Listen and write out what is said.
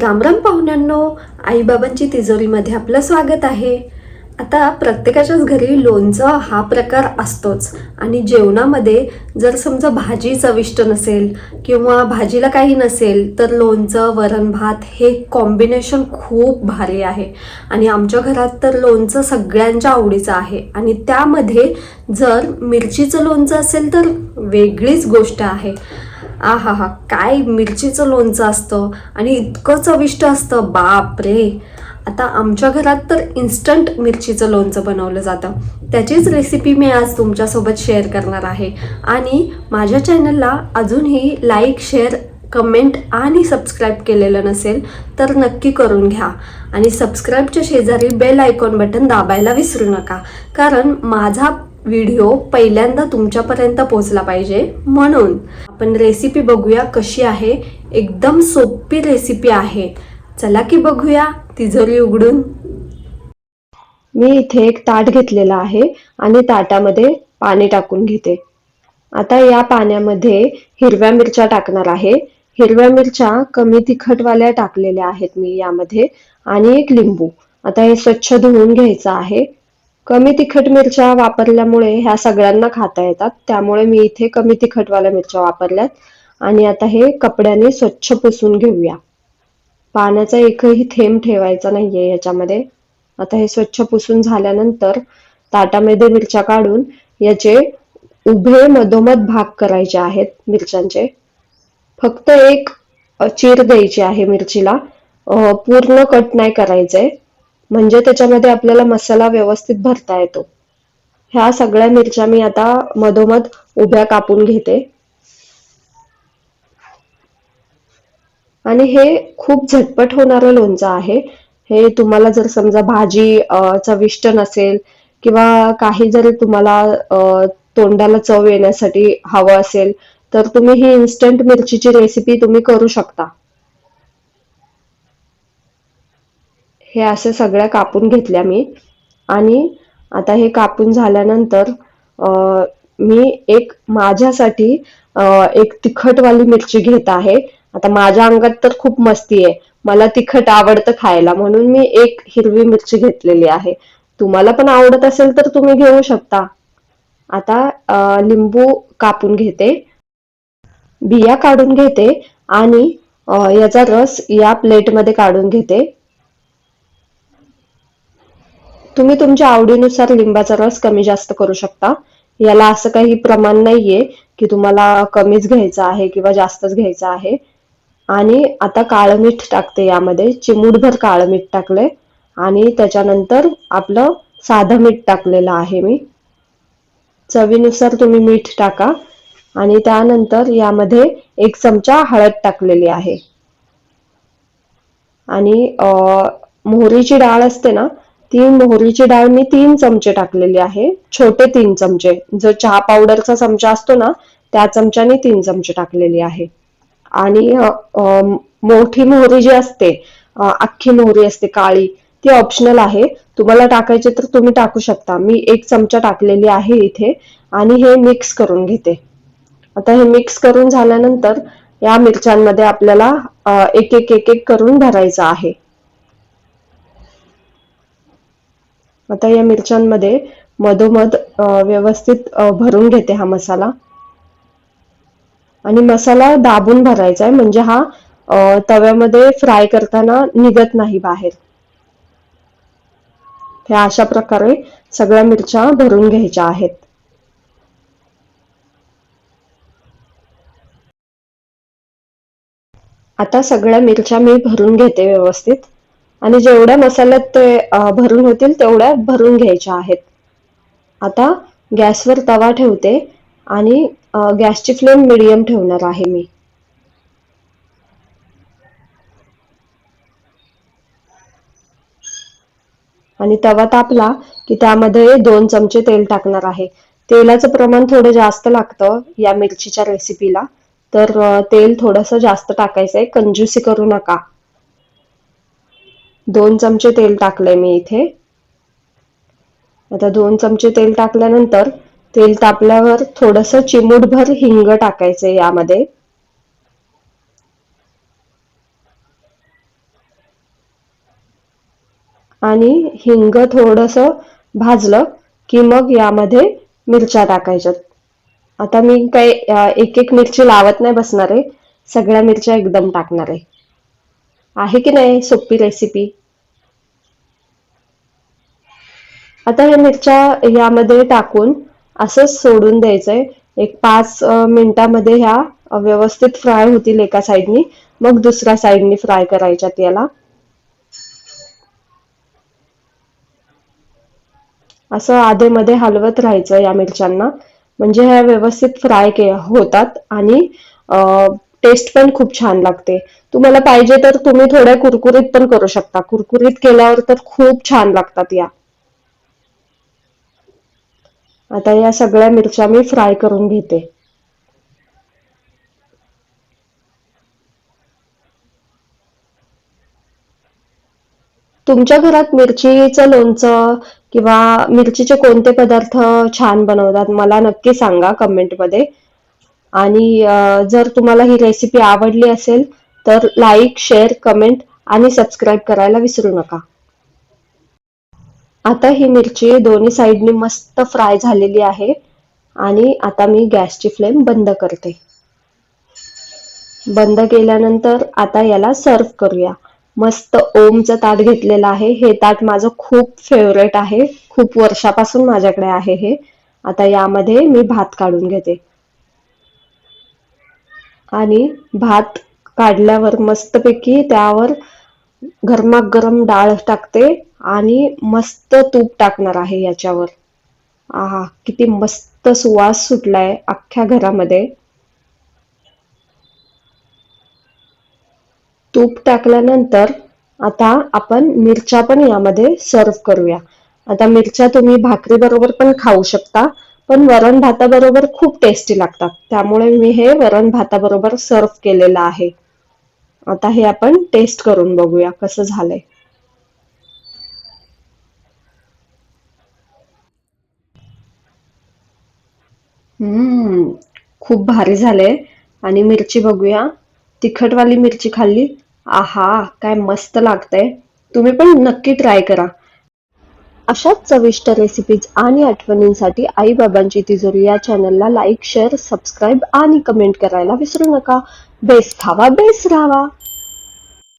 रामराम पाहुण्यांनो आईबाबांची तिजोरीमध्ये आपलं स्वागत आहे. आता प्रत्येकाच्याच घरी लोणचं हा प्रकार असतोच. आणि जेवणामध्ये जर समजा भाजी चविष्ट नसेल किंवा भाजीला काही नसेल तर लोणचं वरण भात हे कॉम्बिनेशन खूप भारी आहे. आणि आमच्या घरात तर लोणचं सगळ्यांच्या आवडीचं आहे. आणि त्यामध्ये जर मिरचीचं लोणचं असेल तर वेगळीच गोष्ट आहे. आ हा हा काय मिरचीचं लोणचं असतं? आणि इतकं चविष्ट असतं. बाप रे आता आमच्या घरात तर इन्स्टंट मिरचीचं लोणचं बनवलं जातं. त्याचीच रेसिपी मी आज तुमच्यासोबत शेअर करणार आहे. आणि माझ्या चॅनलला अजूनही लाईक शेअर कमेंट आणि सबस्क्राईब केलेलं नसेल तर नक्की करून घ्या. आणि सबस्क्राईबच्या शेजारी बेल आयकॉन बटन दाबायला विसरू नका. कारण माझा व्हिडिओ पहिल्यांदा तुमच्यापर्यंत पोहोचला पाहिजे. म्हणून आपण रेसिपी बघूया कशी आहे. एकदम सोपी रेसिपी आहे. चला की बघूया. तिजोरी उघडून. मी इथे एक ताट घेतलेला आहे आणि ताटामध्ये पाणी टाकून घेते. आता या पाण्यामध्ये हिरव्या मिरच्या टाकणार आहे. हिरव्या मिरच्या कमी तिखटवाल्या टाकलेल्या आहेत मी यामध्ये. आणि एक लिंबू. आता हे स्वच्छ धुवून घ्यायचं आहे. कमी तिखट मिरच्या वापरल्यामुळे ह्या सगळ्यांना खाता येतात. त्यामुळे मी इथे कमी तिखटवाल्या मिरच्या वापरल्यात. आणि आता हे कपड्याने स्वच्छ पुसून घेऊया. पाण्याचा एकही थेंब ठेवायचा नाहीये याच्यामध्ये. आता हे स्वच्छ पुसून झाल्यानंतर ताटामध्ये मिरच्या काढून याचे उभे मधोमध भाग करायचे आहेत मिरच्यांचे. फक्त एक चीर द्यायची आहे मिरचीला. पूर्ण कट नाही करायचंय म्हणजे त्याच्यामध्ये आपल्याला मसाला व्यवस्थित भरता येतो. ह्या सगळ्या मिरच्या मी आता मधोमध उभ्या कापून घेते. आणि हे खूप झटपट होणारं लोणचं आहे. हे तुम्हाला जर समजा भाजी चविष्ट नसेल किंवा काही जरी तुम्हाला तोंडाला चव येण्यासाठी हवं असेल तर तुम्ही ही इन्स्टंट मिरचीची रेसिपी तुम्ही करू शकता. हे असं सगळ्या कापून घेतल्या मी. आणि आता हे कापून झाल्यानंतर मी एक माझ्यासाठी एक तिखटवाली मिरची घेत आहे. आता माझ्या अंगात तर खूप मस्ती आहे. मला तिखट आवडतं खायला म्हणून मी एक हिरवी मिरची घेतलेली आहे. तुम्हाला पण आवडत असेल तर तुम्ही घेऊ शकता. आता लिंबू कापून घेते. बिया काढून घेते आणि याचा रस या प्लेटमध्ये काढून घेते. तुम्ही तुमच्या आवडीनुसार लिंबाचा रस कमी जास्त करू शकता. याला असं काही प्रमाण नाहीये की तुम्हाला कमीच घ्यायचं आहे किंवा जास्तच घ्यायचं आहे. आणि आता काळं मीठ टाकते यामध्ये. चिमूटभर काळं मीठ टाकले. आणि त्याच्यानंतर आपलं साधं मीठ टाकलेलं आहे मी. चवीनुसार तुम्ही मीठ टाका. आणि त्यानंतर यामध्ये एक चमचा हळद टाकलेली आहे. आणि मोहरीची डाळ असते ना ती मोहरीची डाळ मी तीन चमचे टाकलेली आहे. छोटे तीन चमचे. जो चहा पावडरचा चमचा असतो ना त्या चमच्याने तीन चमचे टाकलेली आहे. आणि मोठी मोहरी जी असते अख्खी मोहरी असते काळी ती ऑप्शनल आहे. तुम्हाला टाकायचे तर तुम्ही टाकू शकता. मी एक चमचा टाकलेली आहे इथे आणि हे मिक्स करून घेते. आता हे मिक्स करून झाल्यानंतर या मिरच्यांमध्ये आपल्याला एक एक एक एक करून भरायचं आहे. आता या मिरच्यांमध्ये मधोमध व्यवस्थित भरून घेते हा मसाला. आणि मसाला दाबून भरायचा आहे म्हणजे हा तव्यामध्ये फ्राय करताना निघत नाही बाहेर. ह्या अशा प्रकारे सगळ्या मिरच्या भरून घ्यायच्या आहेत. आता सगळ्या मिरच्या मी भरून घेते व्यवस्थित. आणि जेवढ्या मसाल्यात ते भरून होतील तेवढ्या भरून घ्यायच्या आहेत. आता गॅसवर तवा ठेवते आणि गॅसची फ्लेम मिडियम ठेवणार आहे मी. आणि तवा तापला की त्यामध्ये दोन चमचे तेल टाकणार आहे. तेलाचं प्रमाण थोडं जास्त लागतं या मिरचीच्या रेसिपीला तर तेल थोडंसं जास्त टाकायचं आहे कंजूसी करू नका. दोन चमचे तेल टाकलंय मी इथे. आता दोन चमचे तेल टाकल्यानंतर तेल तापल्यावर थोडंसं चिमूटभर हिंग टाकायचं यामध्ये. आणि हिंग थोडस भाजलं की मग यामध्ये मिरच्या टाकायच्यात आता मी काही एक एक मिरची लावत नाही बसणार आहे. सगळ्या मिरच्या एकदम टाकणार आहे. आहे की नाही सोपी रेसिपी आता ह्या मिरच्या यामध्ये टाकून असंच सोडून द्यायचंय. एक पाच मिनिटामध्ये ह्या व्यवस्थित फ्राय होतील एका साईडनी मग दुसऱ्या साईडनी फ्राय करायच्यात याला. असं आधेमध्ये हलवत राहायचं या मिरच्यांना. म्हणजे ह्या व्यवस्थित फ्राय के होतात आणि टेस्ट पण खूप छान लागते. तुम्हाला पाहिजे तर तुम्ही थोड्या कुरकुरीत पण करू शकता. कुरकुरीत केल्यावर तर खूप छान लागतात या. आता या सगळ्या मिरच्या मी फ्राय करून घेते. तुमच्या घरात मिरचीचं लोणचं किंवा मिरचीचे कोणते पदार्थ छान बनवतात? मला नक्की सांगा कमेंटमध्ये आणि जर तुम्हाला ही रेसिपी आवडली असेल तर लाईक शेअर कमेंट आणि सबस्क्राईब करायला विसरू नका. आता ही मिरची दोन्ही साईडनी मस्त फ्राय झालेली आहे आणि आता मी गॅसची फ्लेम बंद करते. बंद केल्यानंतर आता याला सर्व करूया. मस्त ओमचं ताट घेतलेलं आहे. हे ताट माझं खूप फेवरेट आहे. खूप वर्षापासून माझ्याकडे आहे हे. आता यामध्ये मी भात काढून घेते. आणि भात काढल्यावर मस्तपैकी त्यावर गरमागरम डाळ टाकते आणि मस्त तूप टाकणार आहे याच्यावर. आहा किती मस्त सुवास सुटलाय अख्ख्या घरामध्ये. तूप टाकल्यानंतर आता आपण मिरच्या पण यामध्ये सर्व करूया. आता मिरच्या तुम्ही भाकरी बरोबर पण खाऊ शकता. पण वरण भाताबरोबर खूप टेस्टी लागतात. त्यामुळे मी हे वरण भाताबरोबर सर्व केलेलं आहे. आता हे आपण टेस्ट करून बघूया कसं झालंय. हम्म खूप भारी झालंय. आणि मिरची बघूया. तिखटवाली मिरची खाल्ली. आहा काय मस्त लागतंय. तुम्ही पण नक्की ट्राय करा. अशाच चविष्ट रेसिपीज आणि आठवणींसाठी आई बाबांची तिजोरी या चॅनलला लाईक शेअर सबस्क्राईब आणि कमेंट करायला विसरू नका. बेस खावा बेस राहावा